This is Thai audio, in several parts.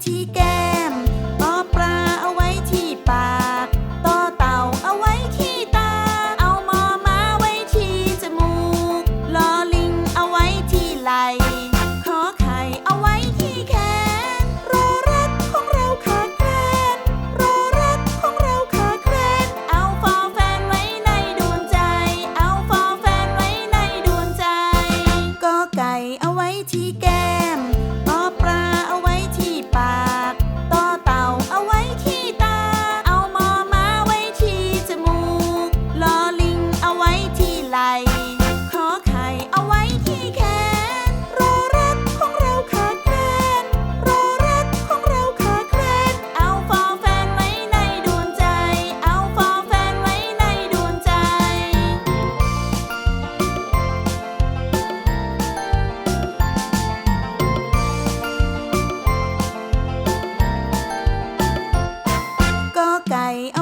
Chi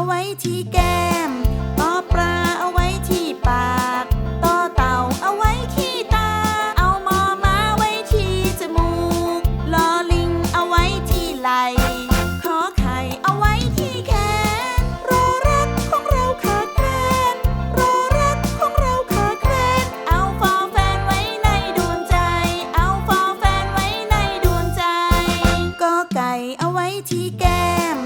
ไว้ที่แก้มต่อปลาเอาไว้ที่ปากต่อเต่าเอาไว้ที่ตา เอามอมาไว้ที่จมูกลอลิงเอาไว้ที่ไหลขอไข่เอาไว้ที่แขนรอรักของเราขาดแคนรอรักของเราขาดแคนเอาฟอร์แฟนไว้ในดวงใจ เอาฟอร์แฟนไว้ในดวงใจกอไก่เอาไว้ที่แก้ม